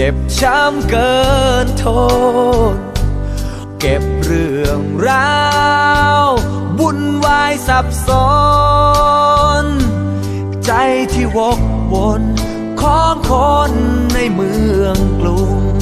เจ็บช้ำเกินทน เก็บเรื่องราวบุญวายสับสน ใจที่วกวนของคนในเมืองกรุง